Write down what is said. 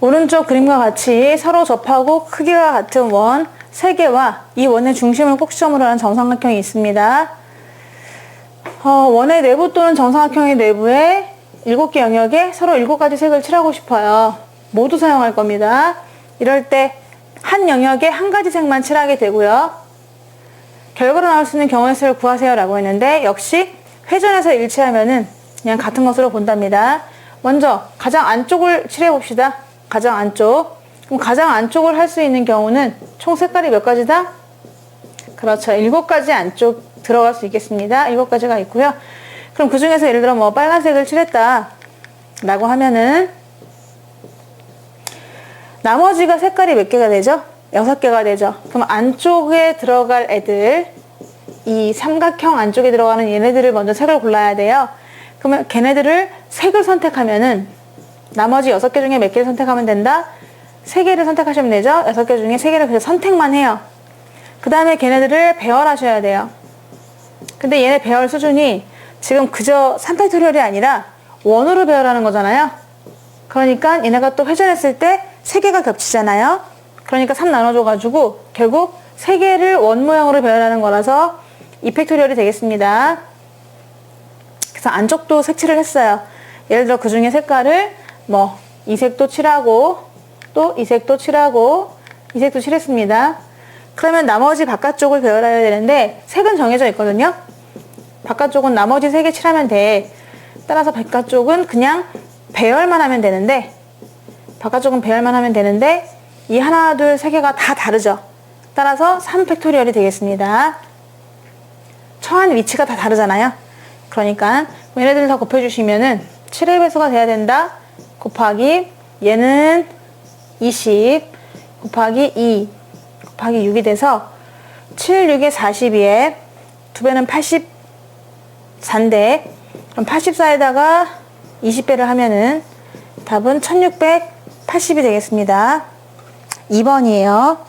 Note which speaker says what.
Speaker 1: 오른쪽 그림과 같이 서로 접하고 크기가 같은 원 3개와 이 원의 중심을 꼭지점으로 하는 정삼각형이 있습니다. 어, 원의 내부 또는 정삼각형의 내부에 7개 영역에 서로 7가지 색을 칠하고 싶어요. 모두 사용할 겁니다. 이럴 때 한 영역에 한 가지 색만 칠하게 되고요. 결과로 나올 수 있는 경우의 수를 구하세요 라고 했는데 역시 회전해서 일치하면은 그냥 같은 것으로 본답니다. 먼저 가장 안쪽을 칠해 봅시다. 가장 안쪽. 그럼 가장 안쪽을 할 수 있는 경우는 총 색깔이 몇 가지다? 그렇죠. 일곱 가지 안쪽 들어갈 수 있겠습니다. 일곱 가지가 있고요. 그럼 그 중에서 예를 들어 뭐 빨간색을 칠했다. 라고 하면은 나머지가 색깔이 몇 개가 되죠? 여섯 개가 되죠. 그럼 안쪽에 들어갈 애들, 이 삼각형 안쪽에 들어가는 얘네들을 먼저 색을 골라야 돼요. 그러면 걔네들을 색을 선택하면은 나머지 여섯 개 중에 몇 개를 선택하면 된다? 세 개를 선택하시면 되죠? 여섯 개 중에 세 개를 그냥 선택만 해요. 그 다음에 걔네들을 배열하셔야 돼요. 근데 얘네 배열 수준이 지금 그저 3팩토리얼이 아니라 원으로 배열하는 거잖아요. 그러니까 얘네가 또 회전했을 때세 개가 겹치잖아요. 그러니까 3 나눠줘가지고 결국 세 개를 원 모양으로 배열하는 거라서 2팩토리얼이 되겠습니다. 그래서 안쪽도 색칠을 했어요. 예를 들어 그 중에 색깔을 뭐 이 색도 칠하고 또 이 색도 칠하고 이 색도 칠했습니다. 그러면 나머지 바깥쪽을 배열해야 되는데 색은 정해져 있거든요. 바깥쪽은 나머지 세개 칠하면 돼. 따라서 바깥쪽은 그냥 배열만 하면 되는데 바깥쪽은 배열만 하면 되는데 이 하나 둘 세 개가 다 다르죠. 따라서 3 팩토리얼이 되겠습니다. 처한 위치가 다 다르잖아요. 그러니까 얘네들 다 곱해주시면은 7의 배수가 돼야 된다. 곱하기 얘는 20 곱하기 2 곱하기 6이 돼서 7, 6에 42에 두 배는 84인데 그럼 84에다가 20배를 하면은 답은 1680이 되겠습니다. 2번이에요.